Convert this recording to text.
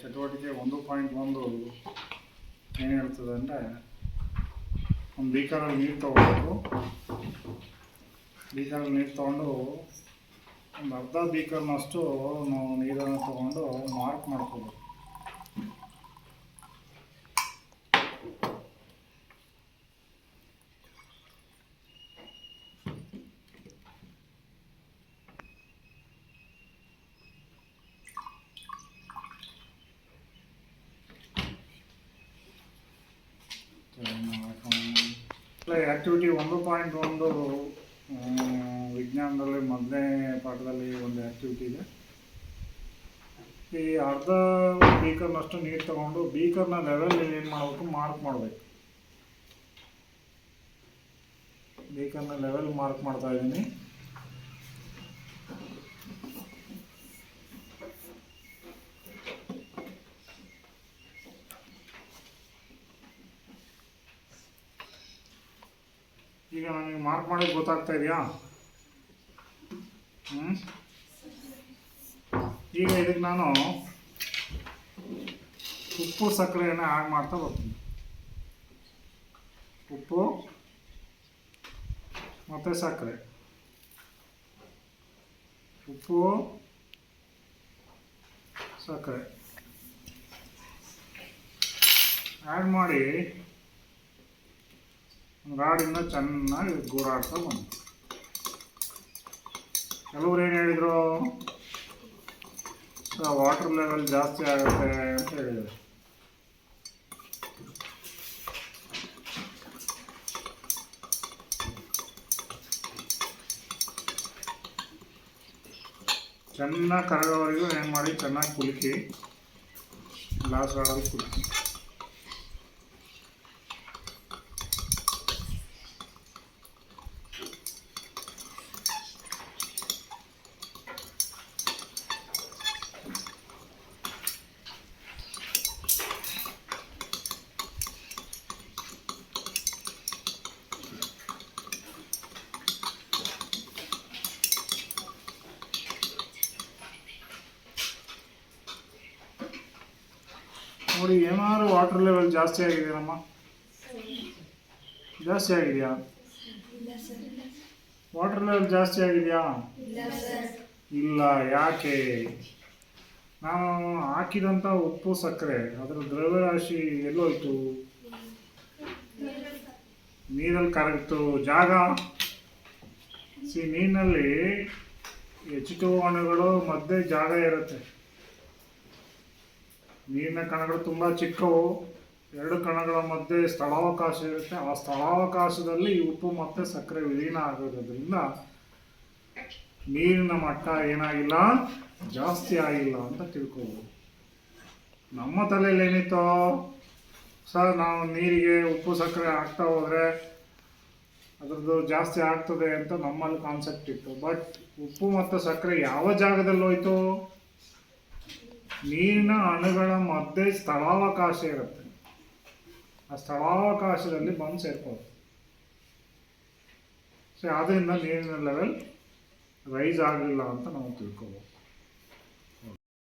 ಚಟುವಟಿಕೆ ಒಂದು ಪಾಯಿಂಟ್ ಒಂದು ಏನು ಹೇಳ್ತದೆ ಅಂದರೆ ಒಂದು ಬೀಕರಲ್ಲಿ ನೀರು ತೊಗೊಳ್ಬೇಕು ಬೀಕರಲ್ಲಿ ನೀರು ತೊಗೊಂಡು ಒಂದು ಅರ್ಧ ಬೀಕರ್ನಷ್ಟು ನಾವು ನೀರನ್ನು ತೊಗೊಂಡು ಮಾರ್ಕ್ ಮಾಡ್ಕೋಬೇಕು. ಆ್ಯಕ್ಟಿವಿಟಿ ಒಂದು ಪಾಯಿಂಟ್ ಒಂದು ವಿಜ್ಞಾನದಲ್ಲಿ ಮೊದಲನೇ ಪಾಠದಲ್ಲಿ ಒಂದು ಆ್ಯಕ್ಟಿವಿಟಿ ಇದೆ. ಈ ಅರ್ಧ ಬೀಕರ್ನಷ್ಟು ನೀರು ತಗೊಂಡು ಬೀಕರ್ನ ಲೆವೆಲ್ ಏನು ಮಾಡಬೇಕು ಮಾರ್ಕ್ ಮಾಡಬೇಕು. ಬೀಕರ್ನ ಲೆವೆಲ್ ಮಾರ್ಕ್ ಮಾಡ್ತಾ ಇದ್ದೀನಿ. ಈಗ ನನಗೆ ಮಾರ್ಕ್ ಮಾಡೋದು ಗೊತ್ತಾಗ್ತಾ ಇದೆಯಾ? ಈಗ ಇದಕ್ಕೆ ನಾನು ಉಪ್ಪು ಸಕ್ಕರೆಯನ್ನು ಆ್ಯಡ್ ಮಾಡ್ತಾ ಬರ್ತೀನಿ ಉಪ್ಪು, ಮತ್ತು ಸಕ್ಕರೆ. ಉಪ್ಪು, ಸಕ್ಕರೆ. ಆ್ಯಡ್ ಮಾಡಿ ರಾಡಿಂದ ಚೆನ್ನಾಗಿ ಗೂರಾಡ್ತಾ ಬಂತು. ಕೆಲವ್ರು ಏನು ಹೇಳಿದರು? ವಾಟರ್ ಲೆವೆಲ್ ಜಾಸ್ತಿ ಆಗುತ್ತೆ ಅಂತ ಹೇಳಿದರು. ಚೆನ್ನಾಗಿ ಕರಗೋವರೆಗೂ ಏನು ಮಾಡಿ, ಚೆನ್ನಾಗಿ ಕುಲುಕಿ ಗ್ಲಾಸ್ ಗಾಡಲ್ಲಿ ಕುಲುಕಿ. ನೋಡಿ, ಏನಾದ್ರು ವಾಟರ್ ಲೆವೆಲ್ ಜಾಸ್ತಿ ಆಗಿದೆಯಮ್ಮ ಜಾಸ್ತಿ ಆಗಿದೆಯಾ? ವಾಟರ್ ಲೆವೆಲ್ ಜಾಸ್ತಿ ಆಗಿದೆಯಾ? ಇಲ್ಲ, ಯಾಕೆ? ನಾನು ಹಾಕಿದಂಥ ಉಪ್ಪು ಸಕ್ಕರೆ, ಅದರ ದ್ರವ್ಯರಾಶಿ ಎಲ್ಲೋಯ್ತು? ನೀರಲ್ಲಿ ಕರಗಿತು ಜಾಗ? ಸಿ ನೀರಿನಲ್ಲಿ ಎಚ್ ಟು ಅಣುಗಳು ಮಧ್ಯೆ ಜಾಗ ಇರುತ್ತೆ. ನೀರಿನ ಕಣಗಳು ತುಂಬ ಚಿಕ್ಕವು. ಎರಡು ಕಣಗಳ ಮಧ್ಯೆ ಸ್ಥಳಾವಕಾಶ ಇರುತ್ತೆ. ಆ ಸ್ಥಳಾವಕಾಶದಲ್ಲಿ ಈ ಉಪ್ಪು ಮತ್ತು ಸಕ್ಕರೆ ವಿಲೀನ ಆಗೋದ್ರಿಂದ ನೀರಿನ ಮಟ್ಟ ಏನಾಗಿಲ್ಲ? ಜಾಸ್ತಿ ಆಗಿಲ್ಲ ಅಂತ ತಿಳ್ಕೊಬೋದು. ನಮ್ಮ ತಲೆಯಲ್ಲಿ ಏನಿತ್ತು? ಸರ್, ನಾವು ನೀರಿಗೆ ಉಪ್ಪು, ಸಕ್ಕರೆ ಹಾಕ್ತಾ ಹೋದರೆ ಅದರದ್ದು ಜಾಸ್ತಿ ಆಗ್ತದೆ ಅಂತ ನಮ್ಮಲ್ಲಿ ಕಾನ್ಸೆಪ್ಟ್ ಇತ್ತು. ಬಟ್ ಉಪ್ಪು ಮತ್ತು ಸಕ್ಕರೆ ಯಾವ ಜಾಗದಲ್ಲಿ ಹೋಯ್ತು? ನೀರಿನ ಅಣುಗಳ ಮಧ್ಯೆ ಸ್ಥಳಾವಕಾಶ ಇರುತ್ತೆ. ಆ ಸ್ಥಳಾವಕಾಶದಲ್ಲಿ ಬಂದು ಸೇರ್ಬೋದು ಸೊ ಆದ್ದರಿಂದ ನೀರಿನ ಲೆವೆಲ್ ರೈಸ್ ಆಗಲಿಲ್ಲ ಅಂತ ನಾವು ತಿಳ್ಕೊಬೋದು.